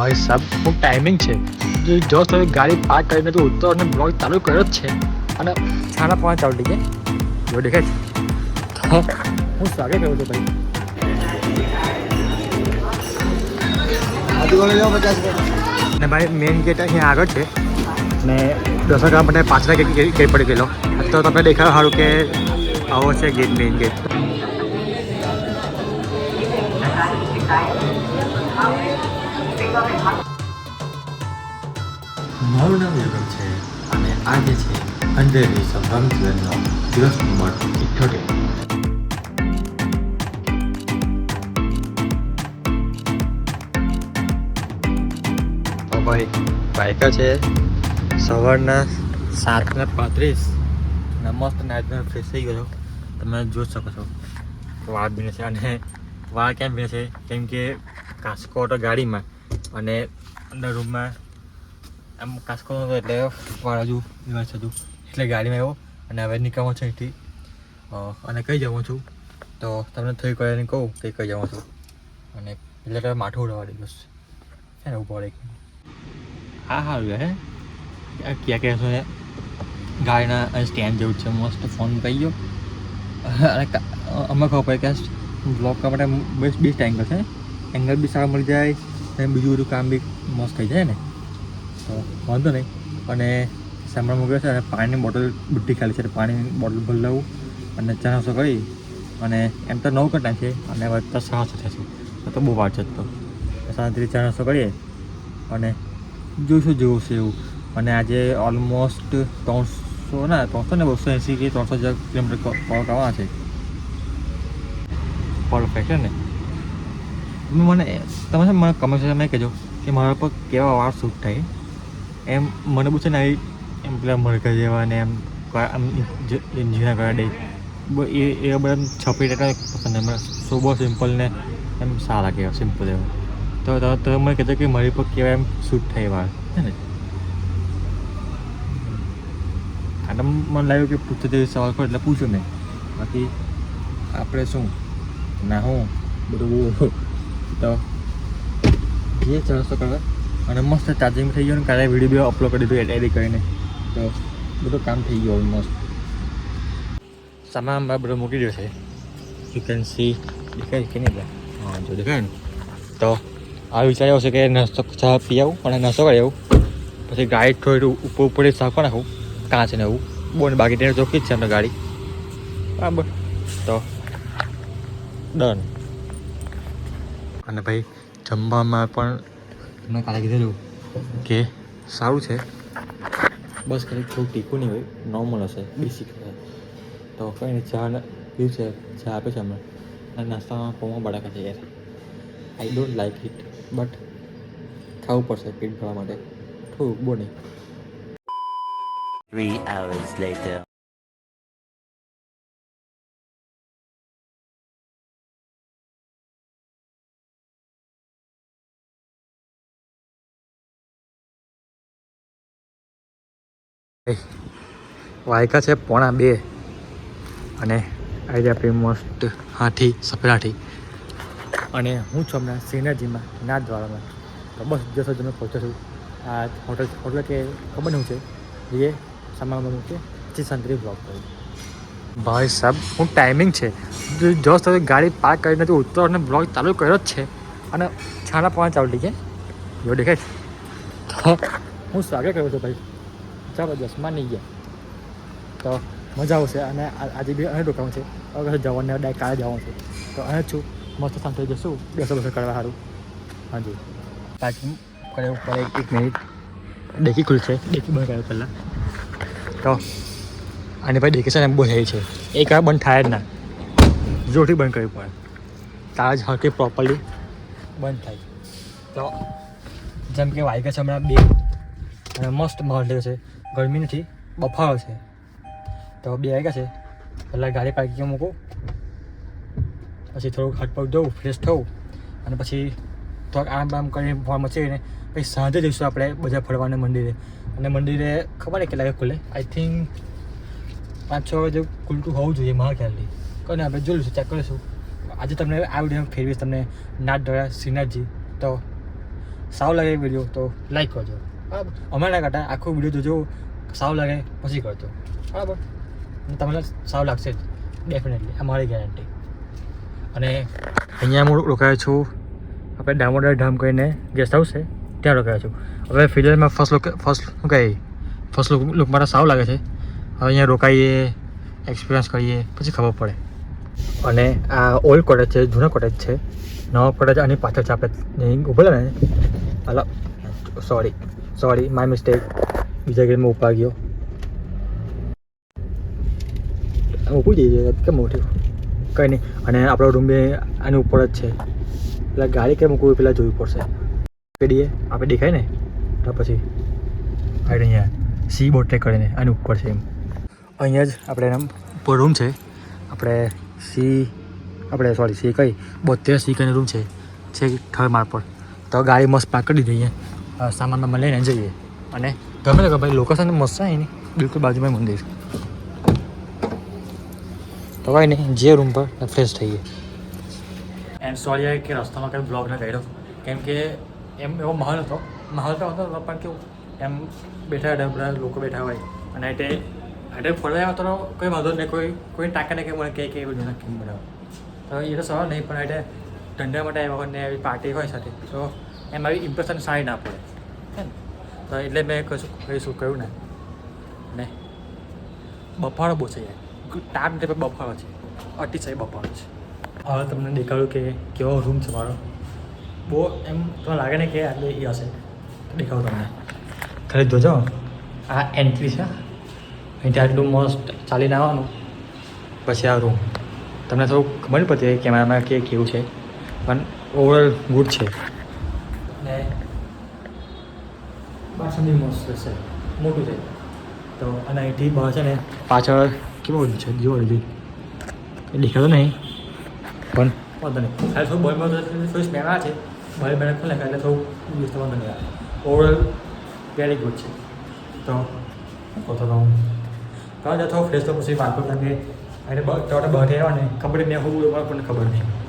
ભાઈ સાહેબ ખૂબ ટાઈમિંગ છે. જો જો તમે ગાડી પાર્ક કરીને તો ઉતરો અને બ્લોગ ચાલુ કર્યો જ છે. અને સાડા પાંચ ચાલુ થઈ ગયા. જો દેખાય. છે હું સ્વાગત કરું છું ભાઈ. ને ભાઈ મેઇન ગેટ અહીંયા આગળ છે. ને દસ ગામ મને પાછળ ગેટ ગેટ પડી ગયેલો. તો તમને દેખાયું સારું કે આવો છે ગેટ મેઇન ગેટ મારું નામ યુગમ છે અને આજે છે અંધેરી સંભ્રમ જીવનનો દિવસ નંબર ઇઠ્ઠોતેર તો ભાઈ બાઈકા છે, સવારના પાંત્રીસ. ને મસ્ત નાચને ફ્રેશ થઈ ગયો તમે જોઈ શકો છો. વાળ ભીને છે અને વાળ કેમ ભીને છે? કેમ કે કાસ્કો ગાડીમાં અને અંદર રૂમમાં આમ કાસ્કો નહોતો એટલે વાળ હજુ દિવસ હતું. એટલે ગાડીમાં આવ્યો અને હવે નીકળવો છે અહીંથી. અને કઈ જવું છું? તો તમને થઈ કરીને કહું કે કઈ જવું છું. અને એટલે તમે માથું ઉડાવવા બસ. છે ને ઉપર એક હા સારું હે ક્યાં ક્યાં છે? ગાડીના સ્ટેન્ડ જેવું છે, મસ્ત ફોન કહી ગયો. અને અમે ખબર પડે કે બ્લોગ કરવા માટે બેસ્ટ બેસ્ટ એંગલ છે. એંગલ બી સારા મળી જાય. અને બીજું બધું કામ બી મસ્ત થઈ જાય ને. તો વાંધો નહીં. અને સાંભળ મૂક્યો છે, અને પાણીની બોટલ બુદ્ધિ ખાલી છે પાણીની બોટલ ભરી લઉં અને ચા કરી. અને એમ તો નવ કટા છે, અને હવે તો સાહસ થશે. તો બહુ વાર છે તો. શાંતિથી ચા નાસ્તો કરીએ. અને જોઈશું, જેવું છે એવું. અને આજે ઓલમોસ્ટ ત્રણસો ના, ત્રણસો ને બસો એંસી કે ત્રણસો હજાર કિલોમીટર કવર કરવાના છે. પરફેક્ટ છે ને? મને તમે છે મને કમેન્ટ સેક્શનમાં કહેજો કે મારા પર કેવા વાળ શૂટ થાય. એમ મને પૂછે ને આવી એમ પેલા મરઘા જેવા ને એમ આમ ઝીણા કરા બ- એ એ બધા છપી ટકા પસંદ એમ સોબો સિમ્પલ ને એમ સારા કહેવાય સિમ્પલ એવા. તો તમે મને કહેજો કે મારી પર કેવા એમ શૂટ થાય વાળ. હે ને? અને મને લાગ્યું કે પૂછતો તે સવાલ કરો એટલે પૂછ્યું મેં. બાકી આપણે શું? ના હું? બધું તો જે ચણસો કરવા અને મસ્ત ચાર્જિંગ થઈ ગયું ને કાલે વીડિયો બી અપલોડ કરી દીધું એડિટ કરીને. તો બધું કામ થઈ ગયું ઓલમોસ્ટ સામાન બધો મૂકી દીધો છે. યુ કેન સી દેખાય કે નહીં હા, જો દેખાય ને. તો આ વિચાર્યો છે કે નાસ્તો ચા પી આવું અને નાસ્તો કરી આવું. પછી ગાડી થોડી ઉપર ઉપર સાફ નાખું. કાચ ને એવું. ને બાકી તેને ચોખ્ખી જ છે એમને ગાડી. બરાબર. તો ડન અને ભાઈ જમવામાં પણ મેં કાલે કીધેલું કે સારું છે. બસ ખાલી થોડું તીખું નહીં હોય નોર્મલ હશે બેસિક હશે. તો કંઈ નહીં, ચા પીવું છે, ચા આપે છે હમણાં. અને નાસ્તામાં પૌવા બડાકા છે યાર. I don't like it but ખાવું પડશે પેટ ભરવા માટે. થોડું, બહુ નહીં. Three hours later. વાયકા છે પોણા બે. અને આજે આપણી મોસ્ટ હાથી હાથી અને હું છું હમણાં સેનાજીમાં નાથદ્વારામાં તો બસ જશો તમે પહોંચો છું. આ હોટલ હોટલ કે ખબર નહીં છે? એ સામાનમાં મૂકે પછી સંતરી બ્લોક કરું. ભાઈ સાહેબ, હું ટાઈમિંગ છે. જો- તમે ગાડી પાર્ક કરીને નથી ઉતરો અને બ્લોક ચાલુ કર્યો જ છે. અને છાના પાંચ ચાલુ થઈ ગયા. જો દેખાય તો હું સ્વાગત કરું છું ભાઈ. જબરદસ્ત માની ગયા. તો મજા આવશે અને આજે બી અહીં રોકાવું છે. અગર જવાનું ડાય કાલે જવાનું છે. તો જ છું. મસ્ત શાંત થઈ જશું બેસો બેસો કરવા સારું હાજી. પાર્કિંગ કરે ઉપર એક મિનિટ. ડેકી ખુલશે ડેકી બંધ કર્યો પહેલાં. તો અને ભાઈ ડેકી છે ને થઈ છે. એક વાર બંધ થાય જ ના. જોરથી બંધ કરવી પડે. તારા જ હરકે પ્રોપરલી બંધ થાય. તો જેમ કે છે હમણાં બે. અને મસ્ત માહોલ છે. ગરમી નથી બફારો છે. તો બે વાગ્યા છે. પહેલાં ગાડી પાર્કિંગ મૂકું. પછી થોડુંક હાથ પગ જવું ફ્રેશ થવું. અને પછી થોડાક આરામ બામ કરીને ફોર્મ મચીને પછી સાંજે જઈશું આપણે બધા ફરવાને મંદિરે. અને મંદિરે ખબર નહીં કેટલા ખુલે. આઈ થિંક પાંચ છ વાગે ખુલતું હોવું જોઈએ મારા ખ્યાલથી. કોને આપણે જોઈશું ચેક કરીશું. આજે તમને આ વીડિયો ફેરવીશ તમને નાથ દ્વારા શ્રીનાથજી. તો સારું લાગે વીડિયો તો લાઈક કરજો. બરાબર અમે ના કરતા આખો વીડિયો જોજો સાવ લાગે પછી કરજો. બરાબર તમને સાવ લાગશે જ ડેફિનેટલી આ મારી ગેરંટી અને અહીંયા હું રોકાયો છું. આપણે દામોદર ધામ કરીને ગેસ્ટ હાઉસ છે ત્યાં રોકાયો છું. હવે ફિલ્ડમાં ફર્સ્ટ લુક ફર્સ્ટ શું કહે? ફર્સ્ટ લુક લુક મારા સાવ લાગે છે. હવે અહીંયા રોકાઈએ એક્સપિરિયન્સ કરીએ પછી ખબર પડે. અને આ ઓલ્ડ કોટેજ છે જૂના કોટેજ છે. નવા કોટેજ આની પાછળ છે આપણે ઉભેલા ને. હાલો સોરી સોરી માય મિસ્ટેક બીજા ગેમમાં ઉપા ગયો. ઊભું જઈએ કેમ ઉઠ્યું કંઈ નહીં. અને આપણો રૂમ બી આની ઉપર જ છે. એટલે ગાડી કેમ મૂકવી પેલા જોવી પડશે. પેડીએ આપણે દેખાય ને? તો પછી આપણે અહીંયા સી બોટ કરીને આની ઉપર છે એમ. અહીંયા જ આપણે એમ ઉપર રૂમ છે. આપણે સી આપણે સોરી સી કઈ બોતેર સી કઈ રૂમ છે. છે ઠર માર પર. તો ગાડી મસ્ત પાર્ક કરી દઈએ અ, સામાન બામાન લઈને જઈએ. અને ગમે તો ભાઈ લોકેશન મસ્ત છે એની બિલકુલ બાજુમાં મંદિર તો કાંઈ નહીં, જે રૂમ પર ફ્રેશ થઈએ. એન્ડ સોરી કે રસ્તામાં કંઈ બ્લોગ ના કર્યો. કેમ કે એમ એવો માહોલ હતો. માહોલ તો હતો, પણ કેવું, એમ બેઠા હતા બધા લોકો બેઠા હોય. અને એટલે એટલે ફરવા આવ્યો તો કોઈ વાંધો નહીં, કોઈ કોઈ ટાંકા ને કંઈ મને કહે કે એ બધું કેમ બનાવો. તો એ તો સવાલ નહીં, પણ એટલે ધંધા માટે આવ્યા હોય ને એવી પાર્ટી હોય સાથે. તો એમ આવી ઇમ્પ્રેશન સારી ના પડે. એટલે મેં કશું કહીશું કહ્યું ને. ને બફાળો બહુ છે યાર. ટાપ ટાઈપે બફાળો છે. અતિશય બફાળો છે. હવે તમને દેખાડ્યું કે કેવો રૂમ છે મારો. બહુ એમ તમને લાગે ને કે આટલે એ હશે. દેખાડું તમને. ખાલી જોજો. આ એન્ટ્રી છે. અહીંથી આટલું મસ્ત ચાલીને આવવાનું. પછી આ રૂમ તમને થોડું ખબર પડતી કેમેરામાં કે કેવું છે. પણ ઓવરઓલ ગુડ છે ને પાછળ મોસ્ટ છે મોટું છે. તો અને અહીંથી બહાર છે ને પાછળ કેવું છે જુઓ લીધી એ દેખાતો નહીં પણ વાંધો નહીં ખાલી થોડું બોલમાં થોડી સ્મેલ છે બોલ બેન ખોલે એટલે થોડું યુઝ વાંધો નહીં ઓવરઓલ વેરી ગુડ છે તો કહો તો હું કહો તો થોડો ફ્રેશ તો પછી વાંધો કારણ કે અને તો બહાર આવ્યા ને ખબર નહીં હું પણ ખબર નહીં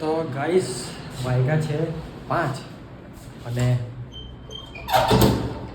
તો ગાઈસ વાયગા છે પાંચ અને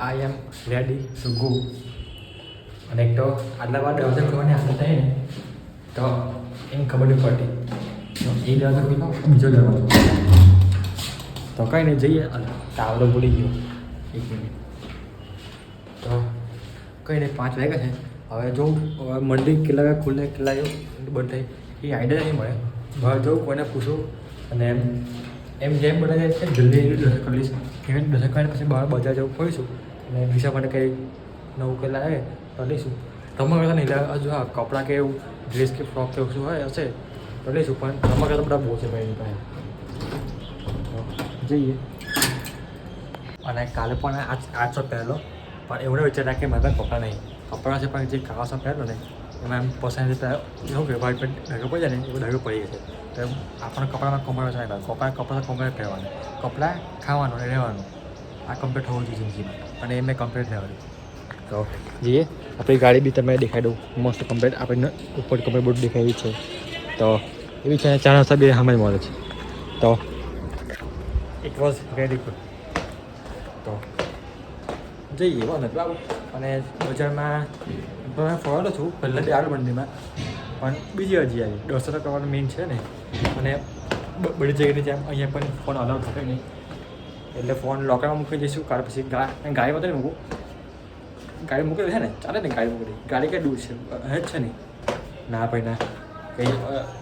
I am ready to go અને તો આટલા બાદ દરવાજા ખોલવાની આદત થાય ને તો એમ ખબર નહીં પડતી. એ દરવાજો ખોલો બીજો દરવાજો તો કંઈ નહીં, જઈએ. અને તાવડો ભૂલી ગયો. એક મિનિટ. તો કંઈ નહીં પાંચ વાગ્યા છે. હવે જો, હવે મંદિર કેટલા વાગે ખુલે કેટલા બંધ થાય, એ આઈડિયા નહીં મળે. બહાર જવું કોઈને પૂછું, અને એમ એમ જેમ બધા જાય છે, જલ્દી દર્શન કરી લઈશ. કેવી દર્શન કરીને પછી બહાર બજાર જવું ખોઈશું અને વિશા માટે કંઈ નવું કંઈ લાવે, તો લઈશું. તમારા કરતાં નહીં હજુ હા, કપડાં કે એવું ડ્રેસ કે ફ્રોક કે શું હોય, હશે, તો લઈશું, પણ તમારા કરતાં બધા બહુ છે ભાઈ પાસે. જઈએ. અને કાલે પણ આજ આજ પહેલો. પણ એવું વિચાર રાખે મારા પાસે કપડાં નહીં. કપડાં છે પણ જે કાવાસો પહેલો ને એમાં એમ પસંદ એવું કે ભાઈ ડાઘો પડી જાય ને એવું ડાઘો પડી જશે તો એમ આપણને કપડામાં કમાડો છે નહીં કપડા કપડાં કમાડે પહેરવાનું. કપડાં ખાવાનું અને રહેવાનું. આ કમ્પ્લીટ હોવું જોઈએ જિંદગીમાં. અને એ મેં કમ્પ્લીટ રહેવાનું તો જઈએ. આપણી ગાડી બી તમે દેખાડી દઉં. મસ્ત કમ્પ્લીટ આપણને ઉપર કમ્પ્લીટ બધું દેખાય છે. તો એવી છે ચાર રસ્તા બે સામે જ મળે છે. તો ઇટ વોઝ વેરી ગુડ તો જઈએ વાંધો નથી બાબુ અને બજારમાં તમે ફરવાનો છું પહેલાં બી આગળ મંદિરમાં પણ બીજી હજી આવી. દર્શન કરવાનું મેઇન છે ને. અને બધી જગ્યાની જેમ અહીંયા પણ ફોન અલાઉ થશે નહીં. એટલે ફોન લોકરમાં મૂકી દઈશું. કાર પછી ગાય ગાડીમાં તો મૂકું. ગાડી મૂકી છે ને. ચાલે ને ગાડી મૂકી ગાડી કઈ દૂર છે? હે જ છે નહીં ના ભાઈ, ના. કંઈ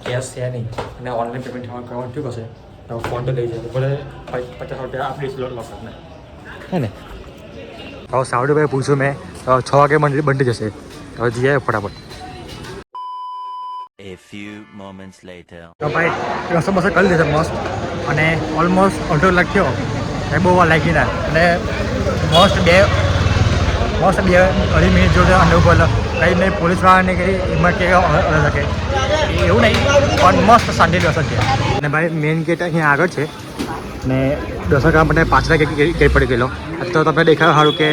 કેશ છે નહીં. અને ઓનલાઈન પેમેન્ટ કરવાનું થયું હશે તો ફોન તો લઈ જાય. પચાસ રૂપિયા આપી દઈશું લોકરને હે ને? હવે સાવડીભાઈ પૂછ્યું મેં છ વાગે મંદિર બંધ જશે. હવે જઈએ ફટાફટ. A few moments later. તો ભાઈ રસમ બસ કરી દીધો મસ્ત. અને ઓલમોસ્ટ અડધો લાખ થયો. એ બહુ વાર લાગી ના. અને મોસ્ટ બે મોસ્ટ બે અઢી મિનિટ જોડે ઉપર. કંઈ નહીં પોલીસવાળાને કંઈ હિંમત કે અડે શકે એવું નહીં પણ મસ્ત શાંતિ દર્શન છે અને ભાઈ મેઇન ગેટ અહીંયા આગળ છે. ને ગામ માટે પાછળ ગેટ પડી ગયેલો. તો તમને દેખાયું સારું કે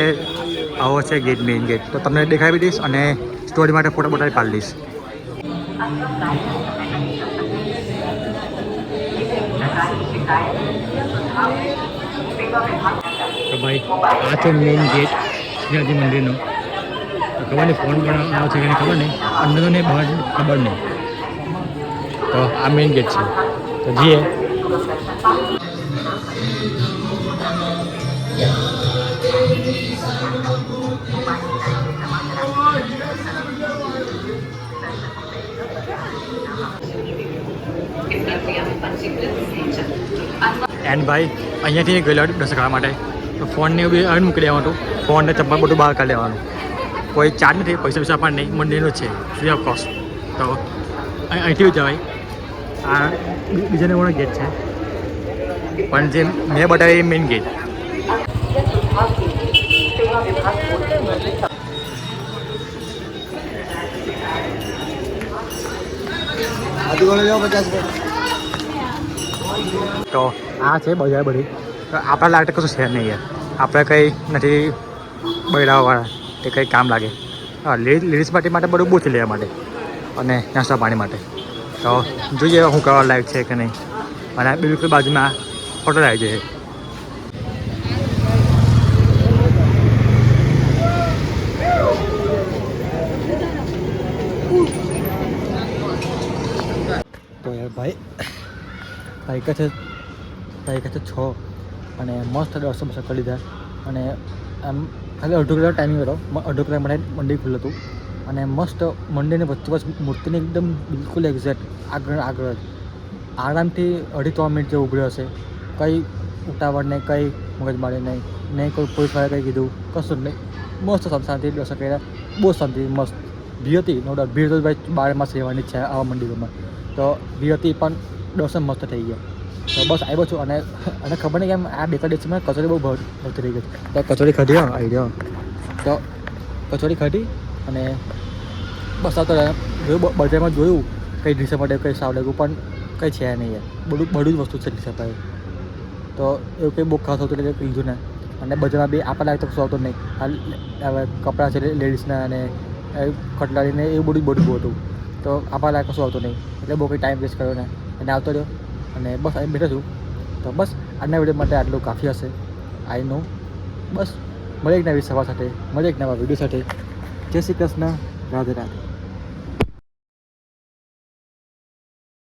આવો છે ગેટ મેઇન ગેટ તો તમને દેખાવી દઈશ અને સ્ટોરી માટે ફોટો બોટાડી પાડી દઈશ. તો ભાઈ, આ છે મેઇન ગેટ શ્રીનાથજી મંદિરનો. ખબર નહીં ફોન પણ આવો છે કે ખબર નહીં અંદર ને બહાર ખબર નહીં. તો આ મેઇન ગેટ છે. તો જઈએ. એન્ડ ભાઈ, અહીંયાથી ગયેલો દર્શન કરવા માટે. ફોનને એવું બી અહીં મૂકી દેવાનું હતું. ફોનને ને ચપ્પલ બધું બહાર કાઢી લેવાનું. કોઈ ચાર્જ નથી, પૈસા પૈસા પણ નહીં મંદિરનું છે. ફ્રી ઓફ કોસ્ટ તો, અહીં અહીંથી જવાય. આ બીજાને બીજા નંબરનો ગેટ છે. પણ જે મેં બતાવી એ મેઇન ગેટ તો આ છે બજાર બધી. તો આપણા લાગે કશું છે નહીં યાર. આપણે કંઈ નથી બૈરાવાળા. તે કંઈ કામ લાગે. હા લેડીઝ પાર્ટી માટે બધું બૂથ લેવા માટે. અને નાસ્તા પાણી માટે. તો જોઈએ શું કરવા લાયક છે કે નહીં. અને બિલકુલ બાજુમાં હોટલ આવી જાય તો યાર ભાઈ તારીખ છે તારીખ છે છ. અને મસ્ત દર્શન બસો કરી લીધા. અને આમ ખાલી અડધો કલાક ટાઈમિંગ હતો. અડધો કલાક માટે મંડી ખુલ્લું હતું. અને મસ્ત મંડીની વચ્ચે વચ્ચે મૂર્તિને એકદમ બિલકુલ એક્ઝેક્ટ આગળ આગળ જ. આરામથી અઢી ત્રણ મિનિટ જેવું ઉભર્યો હશે કંઈ ઉતાવળ નહીં, કંઈ મગજમારી નહીં નહીં કોઈ પોલીસવાળા કંઈ કીધું, કશું જ નહીં. મસ્ત શાંતિ દર્શન કર્યા. બહુ શાંતિ, મસ્ત. ભીડ હતી નો ડાઉટ ભીડ તો ભાઈ બાર માસ રહેવાની છે આવા મંદિરોમાં. તો ભીડ હતી પણ દર્શન મસ્ત થઈ ગયા. તો બસ આવ્યો છું અને અને ખબર નહીં કેમ આ બે ત્રણ દિવસમાં કચોરી બહુ ભર ભરતી રહી ગઈ તો કચોરી ખાધી આવી ગયો. તો કચોરી ખાધી અને બસ આ તો જોયું બજારમાં જોયું, કંઈ ડીશે માટે કંઈ સાવ લાગ્યું પણ કંઈ છે નહીં યાર. બધું બધું જ વસ્તુ છે ડીશે પાસે તો એવું કંઈ બહુ ખાસ હોતું એટલે લીધું ના અને બજારમાં બી આપણા લાયક તો કશું આવતું નહીં. હવે કપડાં છે લેડીઝના અને ખટલાડીને એવું બધું બધું બહુ હતું. તો આપણા લાયક કશું આવતું નહીં. એટલે બહુ કંઈ ટાઈમ વેસ્ટ કર્યો ને અને આવતો રહ્યો. અને બસ અહીં બેઠો છું. તો બસ આજના વીડિયો માટે આટલું કાફી હશે. આઈ નો બસ મળે એક નવી સભા સાથે. મળે એક નવા વીડિયો સાથે. જય શ્રી કૃષ્ણ. રાધે રાધે.